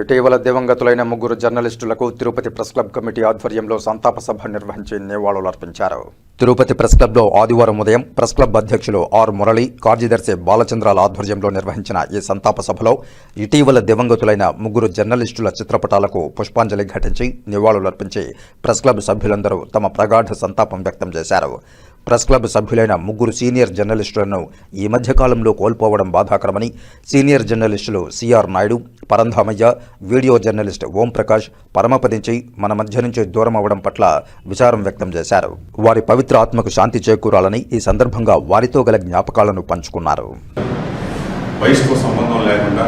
ఇటీవల దివంగతులైన ముగ్గురు జర్నలిస్టులకు తిరుపతి ప్రెస్ క్లబ్ కమిటీ ఆధ్వర్యంలో సంతాప సభ నిర్వహించి నివాళులర్పించారు తిరుపతి ప్రెస్ క్లబ్లో ఆదివారం ఉదయం ప్రెస్ క్లబ్ అధ్యక్షులు ఆర్ మురళి కార్యదర్శి బాలచంద్రాల ఆధ్వర్యంలో నిర్వహించిన ఈ సంతాప సభలో ఇటీవల దివంగతులైన ముగ్గురు జర్నలిస్టుల చిత్రపటాలకు పుష్పాంజలి ఘటించి నివాళులర్పించి ప్రెస్ క్లబ్ సభ్యులందరూ తమ ప్రగాఢ సంతాపం వ్యక్తం చేశారు. ప్రెస్ క్లబ్ సభ్యులైన ముగ్గురు సీనియర్ జర్నలిస్టులను ఈ మధ్యకాలంలో కోల్పోవడం బాధాకరమని సీనియర్ జర్నలిస్టులు CR Naidu Parandhamayya video journalist Omprakash పరమపదించి మన మధ్య నుంచి దూరం అవడం పట్ల విచారం వ్యక్తం చేశారు. వారి పవిత్ర ఆత్మకు శాంతి చేకూరాలని ఈ సందర్భంగా వారితో గల జ్ఞాపకాలను పంచుకున్నారు. వయసుతో సంబంధం లేకుండా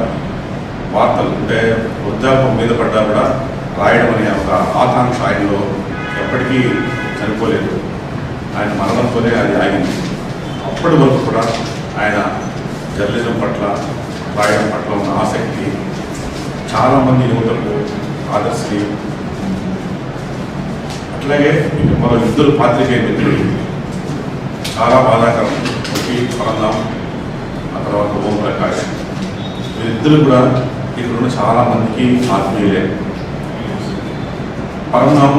వార్తలు అంటే వృద్ధాపం మీద పడ్డా కూడా రాయడం అనే ఒక ఆకాంక్ష ఆయనలో ఎప్పటికీ చనిపోలేదు ఆయన మరణంతోనే అది ఆగింది. అప్పటి వరకు కూడా ఆయన జర్నలిజం పట్ల రాయడం పట్ల ఉన్న ఆసక్తి చాలామంది యువతకు ఆదర్శనీయం. అట్లాగే ఇక మరో ఇద్దరు పాత్రికేయ మిత్రులు. చాలా బాధాకరం. ఒకటి పరందాం ఆ తర్వాత ఓం ప్రకాష్ వీరిద్దరు కూడా ఇక్కడ ఉన్న చాలా మందికి ఆత్మీయులే. పరందాం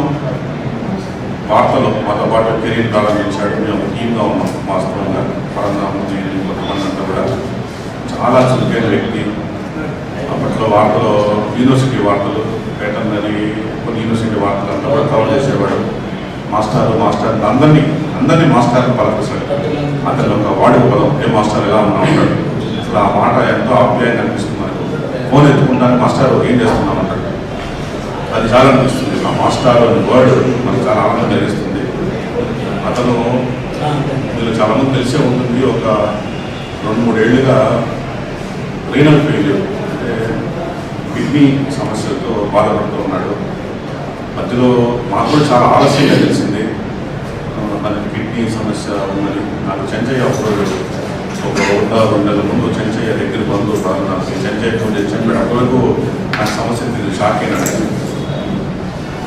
వార్తలు మాతో పాటు కెరీర్ ప్రారంభించాడు. మేము ఒక టీమ్గా ఉన్నాం. వాస్తవంగా పరంధాం నేను కొంతమంది అంతా కూడా చాలా చురుకైన వ్యక్తి. అప్పట్లో వార్తలు యూనివర్సిటీ వార్తలు వెటర్నరీ కొన్ని యూనివర్సిటీ వార్తలు అంతా కూడా కవర్ చేసేవాడు. మాస్టారు మాస్టర్ అందరినీ అందరినీ మాస్టర్ని పలకరిస్తాడు. అతను ఒక వాడి పదం ఏ మాస్టర్గా ఉన్నా ఉంటాడు. అసలు ఆ మాట ఎంతో ఆప్యాయంగా అనిపిస్తుంది మనకు. ఫోన్ ఎత్తుకుంటాను మాస్టర్ ఏం చేస్తున్నాం అంటాడు. అది చాలా అనిపిస్తుంది. ఆ మాస్టర్ వర్డ్ మనకు చాలా చాలామంది చాలా మంది తెలిసే ఉంటుంది ఒక రెండు మూడేళ్ళుగా రీనల్ ఫెయిల్యూర్ అంటే కిడ్నీ సమస్యలతో బాధపడుతూ ఉన్నాడు. మధ్యలో మాకు కూడా చాలా ఆలస్యంగా తెలిసింది తనకి కిడ్నీ సమస్య ఉన్నది. నాకు చెంచయ్య అప్పుడు ఒక వంద రెండు నెలల ముందు చెంచయ్య దగ్గర బంధువు బాగా నాకు. చెంచయ్య కొంచెం చెప్పాడు అప్పటివరకు నాకు సమస్య తెలియదు షాక్ అయినాడు.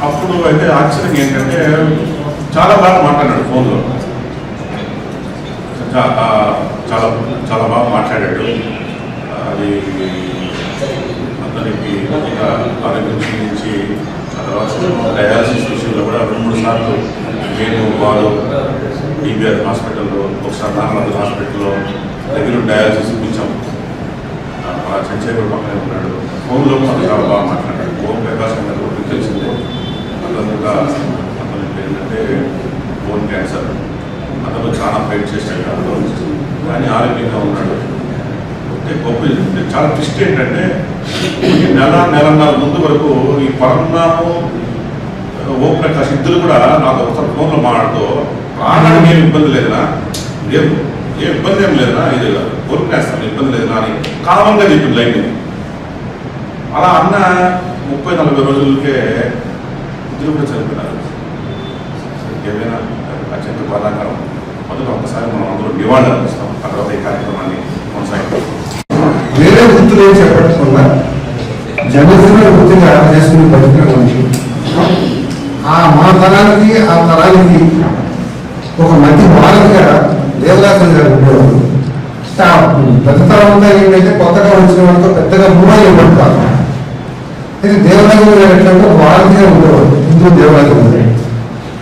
అప్పుడు అయితే ఆశ్చర్యం ఏంటంటే చాలా బాగా మాట్లాడాడు ఫోన్లో. చాలా చాలా బాగా మాట్లాడాడు. అది అతనికి ఆరోగ్యం క్షీణించి తర్వాత డయాలసిస్ విషయంలో కూడా రెండు మూడు సార్లు నేను వారు డిబిఆర్ హాస్పిటల్లో ఒకసారి నాగరాజు హాస్పిటల్లో దగ్గర డయాలసిస్ ఇప్పించాం మా చంచయ్య పక్కనే ఉన్నాడు. ఫోన్లో మాకు చాలా బాగా మాట్లాడారు ఓం ప్రకాశ్ గారు కూడా తెలిసిందే అతను కూడా అతని ఏంటంటే బోన్ క్యాన్సర్ అతను చాలా ఫైట్ చేశాడు అందులో కానీ ఆరోగ్యంగా ఉన్నాడు. అంటే గొప్ప చాలా ట్విస్ట్ ఏంటంటే ఈ నెల నెలన్నర ముందు వరకు ఈ పరంనాము ఓం ప్రకాష్ ఇద్దరు కూడా నాకు ఒకసారి ఫోన్లో మాట్లాడుతూ రావడానికి ఏం ఇబ్బంది లేదునా ఏం ఏ ఇబ్బంది ఏం లేదునా ఇది కోరుకునేస్తాను ఇబ్బంది లేదునా అని కామన్గా చెప్పింది లైన్ అలా అన్న ముప్పై నలభై రోజులకే ఇద్దరు కూడా చనిపోయినారు ఏమైనా అత్యంత బాధాకరం. మొదట ఒకసారి మనం అందరూ నివాళులు అర్పిస్తాం. తర్వాత ఈ కార్యక్రమాన్ని కొనసాగిస్తాం వేరే వృత్తులు ఏం చెప్పకుండా జనసేన వృత్తిగా చేసుకుని బతికిన మనిషి? ఆ మా తరానికి ఆ తరానికి ఒక మంచి వారధిగా దేవదాసం గారు పెద్ద తరం అంతా ఏంటంటే కొత్తగా వచ్చిన వాళ్ళతో పెద్దగా మూడాలు ఇవ్వడం ఇది దేవరాజు గారు ఎట్లంటే భారతీయ ఉండేవారు. హిందూ దేవరాజు గారు.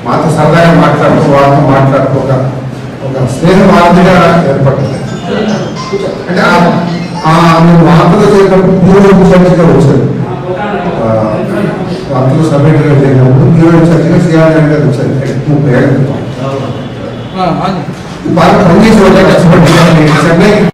మాతో సరదాగా మాట్లాడుతూ వాళ్ళతో మాట్లాడుకోక స్నేహ వారధిగా ఏర్పడింది అంటే మేము వార్తలు చేసినప్పుడు మూడు చర్చగా వచ్చారు. వార్తలు సపరేట్గా చేసినప్పుడు మూడు చర్చగా సిఆర్ గారు వచ్చారు. ముప్పై ఏళ్ళ బాగా పనిచేసి కష్టపడి చెన్నై